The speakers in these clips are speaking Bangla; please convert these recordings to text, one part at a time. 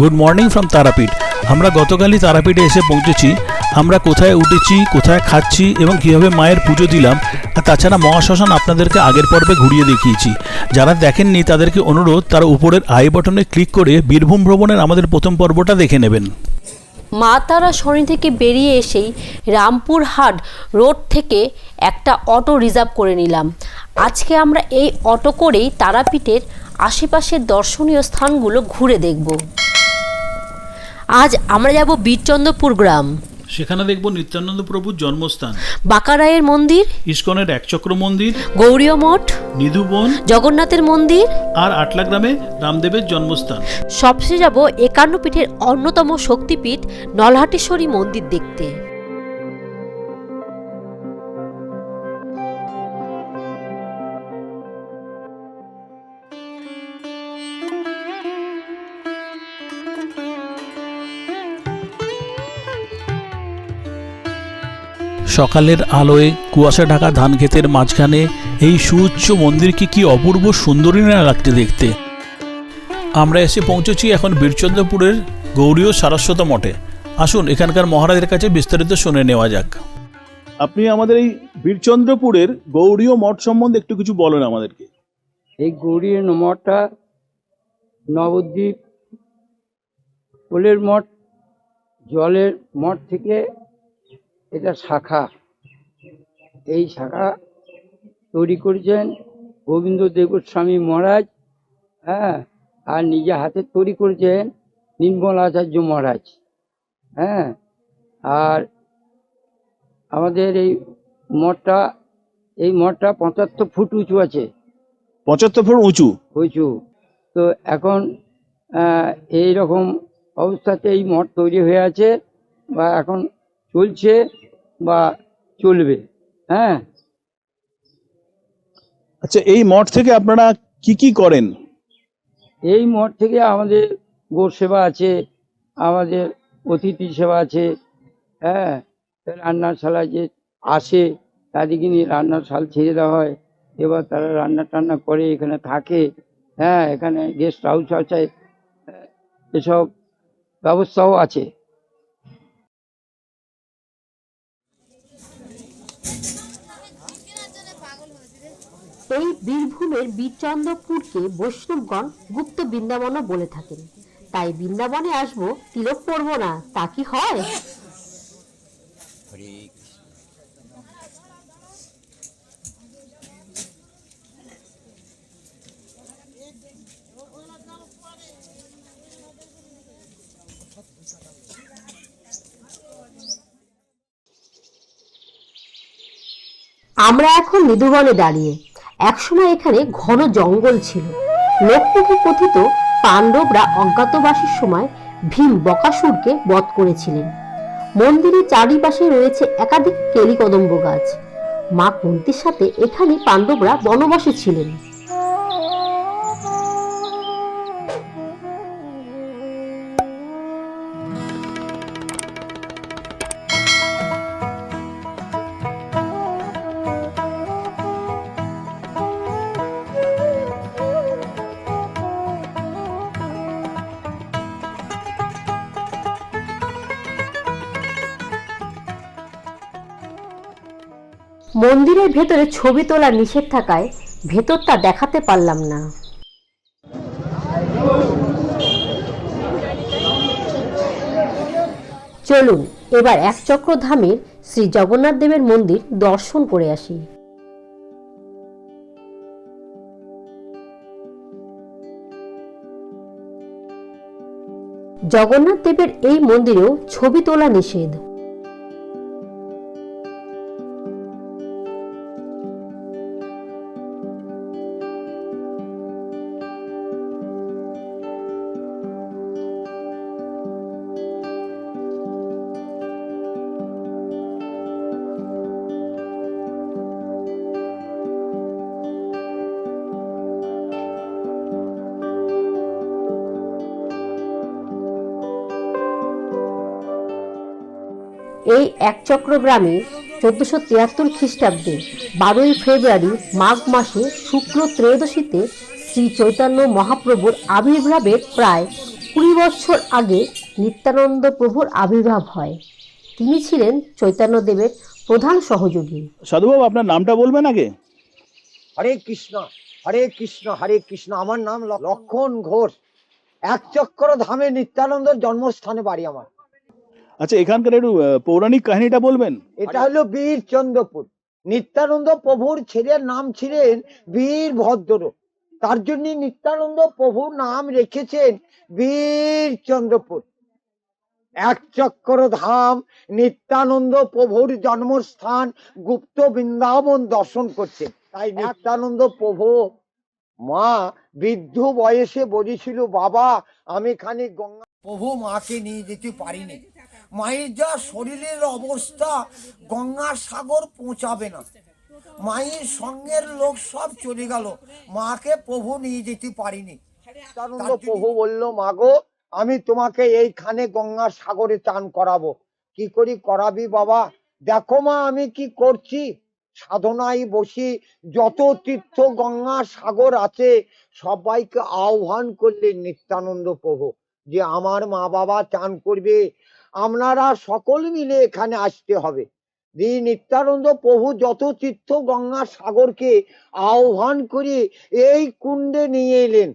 গুড মর্নিং ফ্রম তারাপীঠ আমরা গতকালই তারাপীঠে এসে পৌঁছেছি। আমরা কোথায় উঠেছি, কোথায় খাচ্ছি এবং কীভাবে মায়ের পুজো দিলাম, আর তাছাড়া মহাশ্মশান আপনাদেরকে আগের পর্বে ঘুরিয়ে দেখিয়েছি। যারা দেখেননি, তাদেরকে অনুরোধ, তারা উপরের আই বটনে ক্লিক করে বীরভূম ভ্রমণের আমাদের প্রথম পর্বটা দেখে নেবেন। মা তারা সরণি থেকে বেরিয়ে এসেই রামপুরহাট রোড থেকে একটা অটো রিজার্ভ করে নিলাম। আজকে আমরা এই অটো করেই তারাপীঠের আশেপাশের দর্শনীয় স্থানগুলো ঘুরে দেখব। আজ আমরা যাব বীরচন্দ্রপুর গ্রাম। সেখানে দেখব নিত্যানন্দ প্রভুর জন্মস্থান। বাঁকারায়ের মন্দির ইস্কনের একচক্র মন্দির গৌরীয় মঠ নিধুবন জগন্নাথের মন্দির। আর আটলা গ্রামে রামদেবের জন্মস্থান। সবশেষে যাব একান্ন পীঠের অন্যতম শক্তিপীঠ নলহাটেশ্বরী মন্দির দেখতে। সকালের আলোয় কুয়াশা ঢাকা ধান ক্ষেতের মাঝখানে এই সুউচ্চ মন্দিরকে কি অপূর্ব সুন্দরী না লাগছে দেখতে। আমরা এসে পৌঁছেছি এখন বীরচন্দ্রপুরের গৌরীয় সারস্বত মঠে। আসুন এখানকার মহারাজের কাছে বিস্তারিত শুনে নেওয়া যাক। আপনি আমাদের এই বীরচন্দ্রপুরের গৌরীয় মঠ সম্বন্ধে একটু কিছু বলেন আমাদেরকে। এই গৌরী মঠটা নবদ্বীপ কোলের মঠ জলের মঠ থেকে এটা শাখা। এই শাখা তৈরি করেছেন গোবিন্দ দেবস্বামী মহারাজ হ্যাঁ আর নিজে হাতে তৈরি করেছেন নির্মল আচার্য মহারাজ হ্যাঁ আর আমাদের এই মঠটা এই মঠটা পঁচাত্তর ফুট উঁচু আছে। পঁচাত্তর ফুট উঁচু? উঁচু। তো এখন এই রকম অবস্থাতে এই মঠ তৈরি হয়ে আছে বা এখন চলছে বা চলবে হ্যাঁ। আচ্ছা এই মঠ থেকে আপনারা কি কি করেন? এই মঠ থেকে আমাদের গো সেবা আছে আমাদের অতিথি সেবা আছে হ্যাঁ। রান্নাশালা যে আসে তাদেরকে নিয়ে রান্নার শাল ছেড়ে দেওয়া হয়। এবার তারা রান্না টান্না করে এখানে থাকে হ্যাঁ। এখানে গেস্ট হাউস আছে এসব ব্যবস্থাও আছে। এই বীরভূমের বীরচন্দ্রপুরকে বৈষ্ণবগণ গুপ্ত বৃন্দাবনও বলে থাকেন। তাই বৃন্দাবনে আসব তিলক পরবো না তা কি হয়? আমরা এখন মৃদুবনে দাঁড়িয়ে একসময় এখানে ঘন জঙ্গল ছিল। লোকমুখে কথিত পাণ্ডবরা অজ্ঞাতবাসীর সময় ভীম বকাসুরকে বধ করেছিলেন। মন্দিরের চারিপাশে রয়েছে একাধিক কেলিকদম্ব গাছ মা কুন্তির সাথে এখানে পাণ্ডবরা বনবাসে ছিলেন। মন্দিরের ভেতরে ছবি তোলা নিষেধ থাকায় ভেতরটা দেখাতে পারলাম না। চলুন, এবার এক চক্র ধামের শ্রী জগন্নাথ দেবের মন্দির দর্শন করে আসি। জগন্নাথ দেবের এই মন্দিরেও ছবি তোলা নিষেধ। এই একচক্র গ্রামে চোদ্দশো তিয়াত্তর খ্রিস্টাব্দে বারোই ফেব্রুয়ারি মাঘ মাসে শুক্ল ত্রয়োদশীতে শ্রী চৈতন্য মহাপ্রভুর আবির্ভাবের প্রায় কুড়ি বছর আগে নিত্যানন্দ প্রভুর আবির্ভাব হয়। তিনি ছিলেন চৈতন্যদেবের প্রধান সহযোগী। সাধুবাবু আপনার নামটা বলবেন আগে? হরে কৃষ্ণ হরে কৃষ্ণ হরে কৃষ্ণ। আমার নাম লক্ষণ ঘোষ। এক চক্র ধামে নিত্যানন্দের জন্মস্থানে বাড়ি আমার। আচ্ছা এখানকার একটু পৌরাণিক কাহিনীটা বলবেন? এটা হলো বীর চন্দ্রপুর। নিত্যানন্দ প্রভুর ছেলের নাম ছিলেন বীর ভদ্র তার জন্য নিত্যানন্দ প্রভুর নাম রেখেছেন বীর চন্দ্রপুর। এক চক্র ধাম নিত্যানন্দ প্রভুর জন্মস্থান গুপ্ত বৃন্দাবন দর্শন করছে। তাই নিত্যানন্দ প্রভু মা বৃদ্ধ বয়সে বলেছিল বাবা আমি খানিক গঙ্গা প্রভু মাকে নিয়ে যেতে পারিনি। মায়ের যা শরীরের অবস্থা গঙ্গার সাগর পৌঁছাবে না। মায়ের সঙ্গের লোক সব চলে গেল। মাকে প্রভু নিয়ে যেতে পারিনি। প্রভু বলল মাগো আমি তোমাকে এইখানে গঙ্গার সাগরে চান করাবো। কি করি করাবি বাবা? দেখো মা আমি কি করছি? সাধনায় বসি যত তীর্থ গঙ্গা সাগর আছে সবাইকে আহ্বান করলেন নিত্যানন্দ প্রভু যে আমার মা বাবা চান করবে। আপনারা সকল মিলে এখানে আসতে হবে। দিয়ে নিত্যানন্দ প্রভু যত তীর্থ গঙ্গা সাগরকে আহ্বান করে এই কুণ্ডে নিয়ে এলেন।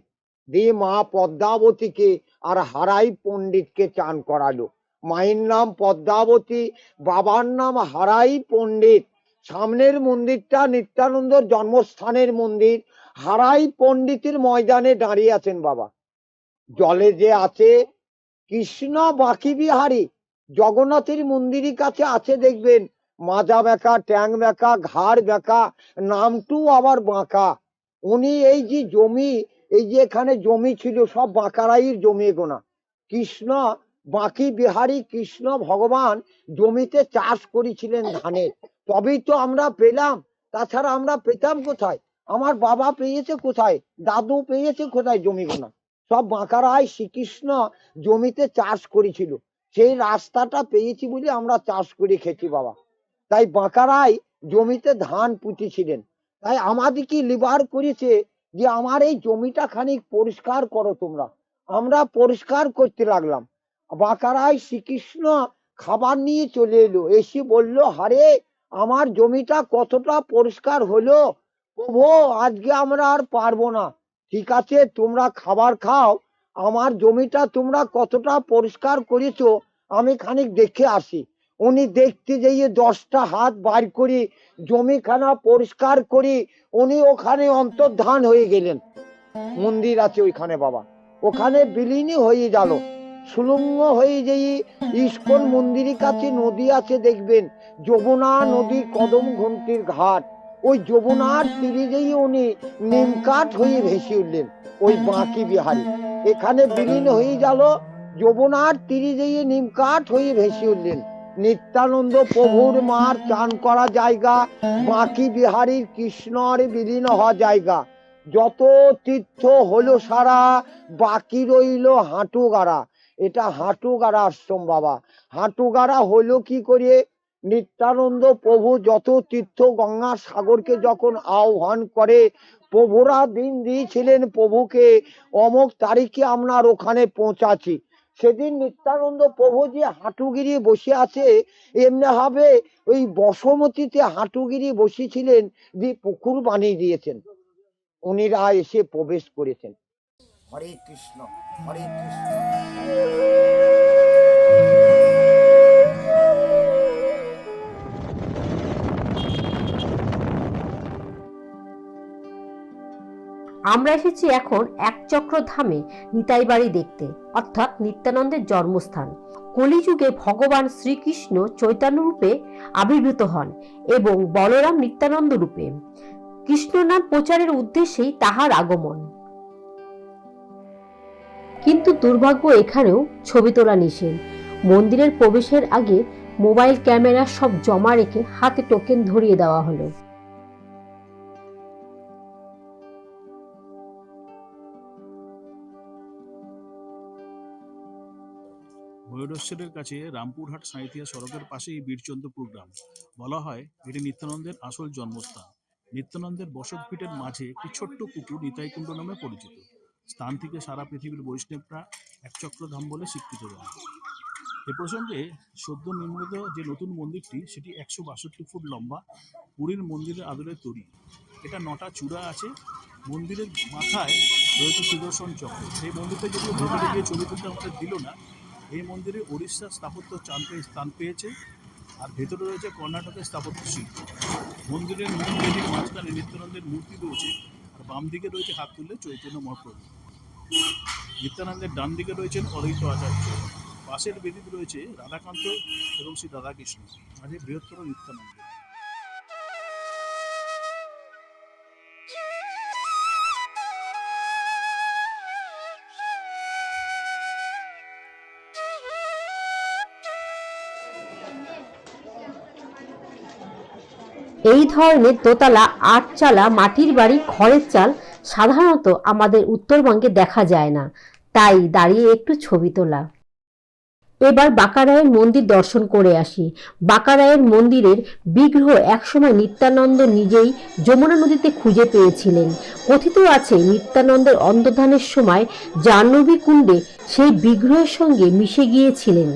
দিয়ে মা পদ্মাবতীকে আর হারাই পণ্ডিতকে চান করালো। মায়ের নাম পদ্মাবতী, বাবার নাম হারাই পণ্ডিত। সামনের মন্দিরটা নিত্যানন্দর জন্মস্থানের মন্দির। হারাই পণ্ডিতের ময়দানে দাঁড়িয়ে আছেন বাবা। জলে যে আছে কৃষ্ণ বাকি বিহারী, জগন্নাথের মন্দিরের কাছে আছে দেখবেন। মাজা বেঁকা ট্যাং বেঁকা ঘাড় বেঁকা নামটু আবার বাঁকা। উনি এই যে জমি, এই যে এখানে জমি ছিল, সব বাঁকারাইয়ের জমি গোনা। কৃষ্ণ বাকি বিহারী, কৃষ্ণ ভগবান জমিতে চাষ করেছিলেন ধানের। তবেই তো আমরা পেলাম, তাছাড়া আমরা পেতাম কোথায়? আমার বাবা পেয়েছে কোথায়? দাদু পেয়েছে কোথায় জমি গোনা? সব বাঁকারাই শ্রীকৃষ্ণ জমিতে চাষ করেছিল। সেই রাস্তাটা পেয়েছি বলে আমরা চাষ করে খেয়েছি বাবা। তাই বাঁকারাই জমিতে ধান পুঁতেছিলেন। তাই আমাদেরকে লিবার করেছে যে, আমার এই জমিটা খানিক পরিষ্কার করো তোমরা। আমরা পরিষ্কার করতে লাগলাম। বাঁকারাই শ্রীকৃষ্ণ খাবার নিয়ে চলে এলো। এসে বলল, হারে, আমার জমিটা কতটা পরিষ্কার হলো? প্রভু, আজকে আমরা আর পারব না। ঠিক আছে, তোমরা খাবার খাও। আমার জমিটা তোমরা কতটা পরিষ্কার করেছ, আমি খানিক দেখে আসি। উনি দেখতে যেয়ে দশটা হাত বার করি, জমিখানা পরিষ্কার করি, উনি ওখানে অন্তর্ধান হয়ে গেলেন। মন্দির আছে ওইখানে, বাবা। ওখানে বিলীনই হয়ে গেল। সুলঙ্গ হয়ে যেয়ে ইস্কন মন্দিরের কাছে নদী আছে, দেখবেন। যমুনা নদী কদম ঘন্টির ঘাট। ওই যমুনার তীরে যেয়ে উনি নিমকাঠ হয়ে ভেসে উঠলেন, ওই বাঁকি বিহারি। এখানে বিলীন হয়ে গেল, যমুনার তীরে যেয়ে নিমকাঠ হয়ে ভেসে উঠলেন। নিত্যানন্দ প্রভুর মার চান করা জায়গা, বাঁকি বিহারীর কৃষ্ণর বিলীন হওয়া জায়গা। যত তীর্থ হলো সারা, বাকি রইল হাঁটুগাড়া। এটা হাঁটুগাড়া আশ্রম বাবা। হাঁটুগাড়া হলো কি করে? নিত্যানন্দ প্রভু যত তীর্থ গঙ্গা সাগরকে যখন আহ্বান করে, প্রভুরা দিন দিয়েছিলেন প্রভুকে অমুক তারিখে আপনার ওখানে পৌঁছাচ্ছি। সেদিন নিত্যানন্দ প্রভু যে হাঁটুগিরি বসে আছে, এমনি ভাবে ওই বসমতিতে হাঁটুগিরি বসেছিলেন, দিয়ে পুকুর বানিয়ে দিয়েছেন। উনিরা এসে প্রবেশ করেছেন। হরে কৃষ্ণ হরে কৃষ্ণ। আমরা এসেছি এখন একচক্র ধামে নিতাই বাড়ি দেখতে, অর্থাৎ নিত্যানন্দের জন্মস্থান। কলিযুগে ভগবান শ্রীকৃষ্ণ চৈতন্য রূপে আবির্ভূত হন এবং বলরাম নিত্যানন্দ রূপে। কৃষ্ণনাম প্রচারের উদ্দেশ্যেই তাহার আগমন। কিন্তু দুর্ভাগ্য এখানেও ছবি তোলা নিষেধ। মন্দিরের প্রবেশের আগে মোবাইল ক্যামেরা সব জমা রেখে হাতে টোকেন ধরিয়ে দেওয়া হলো। ভৈরবেশ্বরের কাছে রামপুরহাট সাঁইথিয়া সড়কের পাশেই বীরচন্দ্রপুর গ্রাম। বলা হয়, এটি নিত্যানন্দের আসল জন্মস্থান। নিত্যানন্দের বসতভিটের মাঝে একটি ছোট্ট পুকুর নিতাইকুণ্ড নামে পরিচিত। স্থান থেকে সারা পৃথিবীর বৈষ্ণবরা একচক্রধাম বলে স্বীকৃত দেন। এ প্রসঙ্গে সদ্য নির্মিত যে নতুন মন্দিরটি, সেটি একশো বাষট্টি ফুট লম্বা, পুরীর মন্দিরের আদলে তৈরি। এটা নটা চূড়া আছে। মন্দিরের মাথায় রয়েছে সুদর্শন চক্র। সেই মন্দিরটা যদিও ভেতরে গিয়ে ছবি তুলতে আমাদের দিল না এই মন্দিরে উড়িষ্যার স্থাপত্য চান পেয়ে স্থান পেয়েছে, আর ভেতরে রয়েছে কর্ণাটকের স্থাপত্য শিল্প। মন্দিরের মূল বেদির মাঝখানে নিত্যানন্দের মূর্তি রয়েছে, আর বাম দিকে রয়েছে হাত তুললে চৈতন্য মহাপ্রভু নিত্যানন্দের ডান দিকে রয়েছেন অদ্বৈত আচার্য। পাশের বেদিত রয়েছে রাধাকান্ত এবং শ্রী রাধাকৃষ্ণ মাঝে বৃহত্তর নিত্যানন্দ এই ধরনের দোতলা আটচালা মাটির বাড়ি, খড়ের চাল সাধারণত আমাদের উত্তরবঙ্গে দেখা যায় না। তাই দাঁড়িয়ে একটু ছবি তোলা। এবার বাঁকারায়ের মন্দির দর্শন করে আসি। বাঁকারায়ের মন্দিরের বিগ্রহ একসময় নিত্যানন্দ নিজেই যমুনা নদীতে খুঁজে পেয়েছিলেন। কথিত আছে, নিত্যানন্দের অন্তর্ধানের সময় জাহ্নবী কুণ্ডে সেই বিগ্রহের সঙ্গে মিশে গিয়েছিলেন।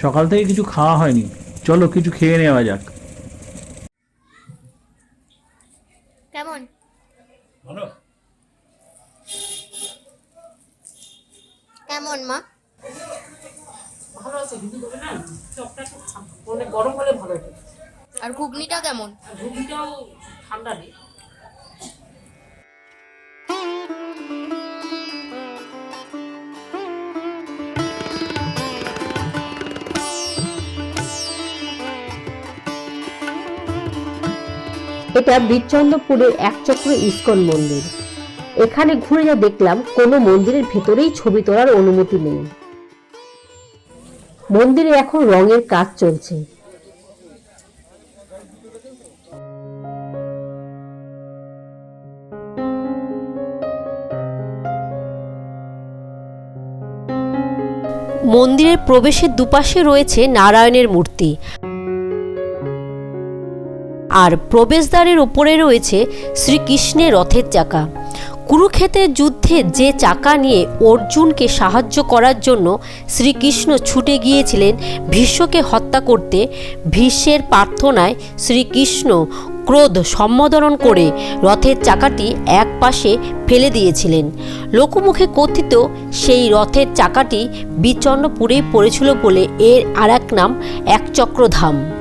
সকাল থেকে কিছু খাওয়া হয়নি। চলো কিছু খেয়ে নেওয়া যাক। কেমন? ভালো। কেমন মা? ভালো আছে কিন্তু তবে না চপটা একটু মানে গরম হলে ভালো আর ঘুগনিটা কেমন? ঘুগনিটাও ঠান্ডা নেই এটা বীরচন্দ্রপুরের একচক্র ইস্কন মন্দির। এখানে ঘুরে যা দেখলাম, কোনো মন্দিরের ভেতরেই ছবি তোলার অনুমতি নেই। মন্দিরে এখন রঙের কাজ চলছে। মন্দিরের প্রবেশের দুপাশে রয়েছে নারায়ণের মূর্তি। আর প্রবেশদ্বারের ওপরে রয়েছে শ্রীকৃষ্ণের রথের চাকা। কুরুক্ষেত্রের যুদ্ধে যে চাকা নিয়ে অর্জুনকে সাহায্য করার জন্য শ্রীকৃষ্ণ ছুটে গিয়েছিলেন, ভীষ্মকে হত্যা করতে ভীষ্মের প্রার্থনায় শ্রীকৃষ্ণ ক্রোধ সম্বোধন করে রথের চাকাটি এক পাশে ফেলে দিয়েছিলেন। লোকমুখে কথিত সেই রথের চাকাটি বিচন্নপুরেই পড়েছিল বলে এর আর এক নাম একচক্রধাম।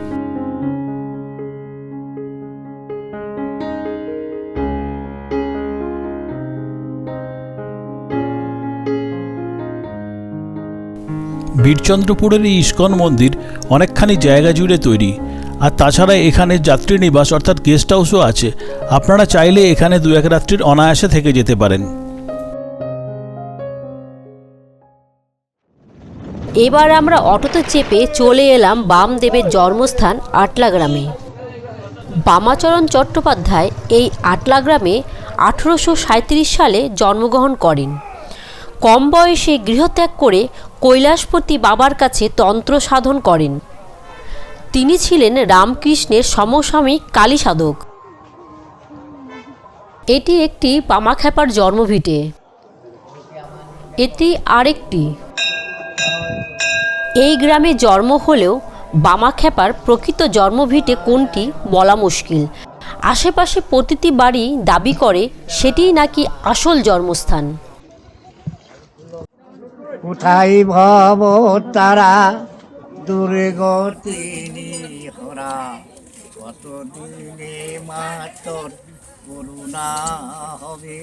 বীরচন্দ্রপুরের এই ইস্কন মন্দির অনেকখানি জায়গা জুড়ে তৈরি। আর তাছাড়া এখানে যাত্রী নিবাস অর্থাৎ গেস্ট হাউসও আছে। আপনারা চাইলে এখানে দু এক রাত্রির অনায়াসে থেকে যেতে পারেন। এবার আমরা অটোতে চেপে চলে এলাম বামদেবের জন্মস্থান আটলা গ্রামে বামাচরণ চট্টোপাধ্যায় এই আটলা গ্রামে আঠেরোশো সাঁইত্রিশ সালে জন্মগ্রহণ করেন। কম বয়সে গৃহত্যাগ করে কৈলাসপতি বাবার কাছে তন্ত্র সাধন করেন। তিনি ছিলেন রামকৃষ্ণের সমসাময়িক কালী সাধক। এটি একটি পামাখ্যাপার জন্মভিটে। এটি আরেকটি। এই গ্রামে জন্ম হলেও বামাখ্যাপার প্রকৃত জন্মভিটে কোনটি বলা মুশকিল। আশেপাশে প্রতিটি বাড়ি দাবি করে সেটিই নাকি আসল জন্মস্থান। কোথায় ভব তারা দূরে গতিনি হরা। কত দিনে মাতর করুণা হবে?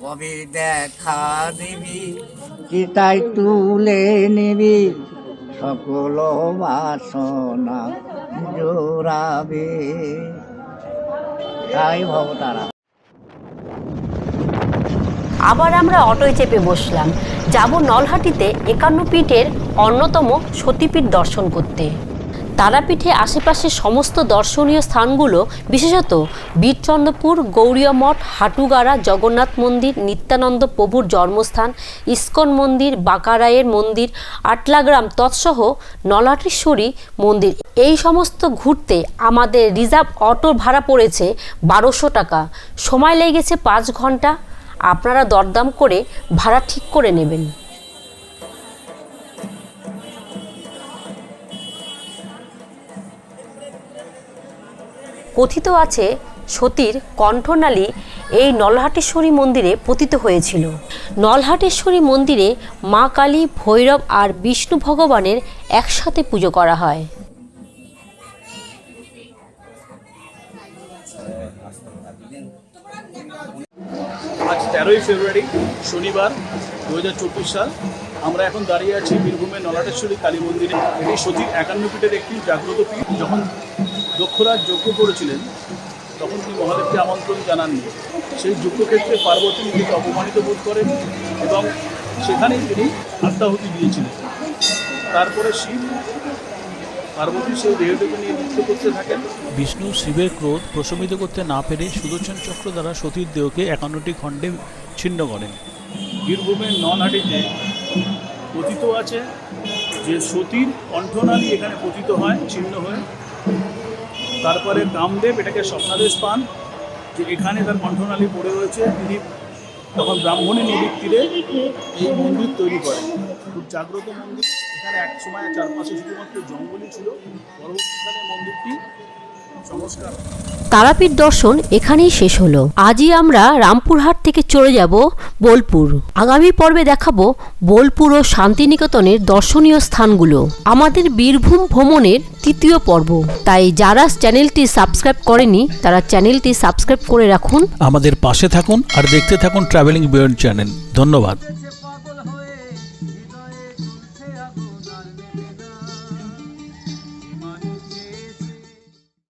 কবে দেখা দিবি? চিতাই তুলে নিবি। সকল বাসনা জোড়াবে। তাই ভব তারা। আবার আমরা অটোয় চেপে বসলাম। যাব নলহাটিতে একান্ন পীঠের অন্যতম সতীপীঠ দর্শন করতে। তারাপীঠে আশেপাশে সমস্ত দর্শনীয় স্থানগুলো, বিশেষত বীরচন্দ্রপুর, গৌরীয় মঠ, হাটুগাড়া, জগন্নাথ মন্দির, নিত্যানন্দ প্রভুর জন্মস্থান, ইস্কন মন্দির বাঁকারায়ের মন্দির, আটলাগ্রাম তৎসহ নলাটেশ্বরী মন্দির। এই সমস্ত ঘুরতে আমাদের রিজার্ভ অটো ভাড়া পড়েছে বারোশো টাকা। সময় লেগেছে পাঁচ ঘণ্টা। আপনারা দরদাম করে ভাড়া ঠিক করে নেবেন। কথিত আছে, সতীর কণ্ঠনালী এই নলহাটেশ্বরী মন্দিরে পতিত হয়েছিল। নলহাটেশ্বরী মন্দিরে মা কালী, ভৈরব আর বিষ্ণু ভগবানের একসাথে পুজো করা হয়। আজ তেরোই ফেব্রুয়ারি, শনিবার দু হাজার চব্বিশ সাল। আমরা এখন দাঁড়িয়ে আছি বীরভূমের নলাটেশ্বরী কালী মন্দিরে। এটি সতীর একান্ন পীঠের একটি জাগ্রত পীঠ। যখন দক্ষরাজ যজ্ঞ করেছিলেন, তখন তিনি মহাদেবকে আমন্ত্রণ জানাননি। সেই যজ্ঞক্ষেত্রে পার্বতী নিজেকে অপমানিত বোধ করেন এবং সেখানেই তিনি আত্মাহুতি দিয়েছিলেন। তারপরে শিব পার্বতী সেই দেহটিকে নিয়ে নৃত্য করতে থাকেন? বিষ্ণু শিবের ক্রোধ প্রশমিত করতে না পেরে সুদর্শন চক্র দ্বারা সতীর দেহকে একান্নটি খণ্ডে ছিন্ন করেন। বীরভূমের ননহাটিতে কথিত আছে। যে সতীর কণ্ঠনালী এখানে পতিত হয় ছিন্ন হয়ে। তারপরে কামদেব এটাকে স্বপ্নাদেশ পান যে এখানে তার কণ্ঠনালী পড়ে রয়েছে। তিনি তখন ব্রাহ্মণী নদীর তীরে এই মন্দির তৈরি করেন। খুব জাগ্রত মন্দির। এখানে এক সময় চারপাশে শুধুমাত্র জঙ্গলই ছিল। পরবর্তীকালে মন্দিরটি। সংস্কার তারাপীঠ দর্শন এখানেই শেষ হলো। আজই আমরা রামপুরহাট থেকে চলে যাব বোলপুর। আগামী পর্বে দেখাবো বোলপুর ও শান্তিনিকেতনের দর্শনীয় স্থানগুলো। আমাদের বীরভূম ভ্রমণের তৃতীয় পর্ব। তাই যারা চ্যানেলটি সাবস্ক্রাইব করেনি তারা চ্যানেলটি সাবস্ক্রাইব করে রাখুন। আমাদের পাশে থাকুন আর দেখতে থাকুন ট্রাভেলিং বিয়ন্ড চ্যানেল ধন্যবাদ।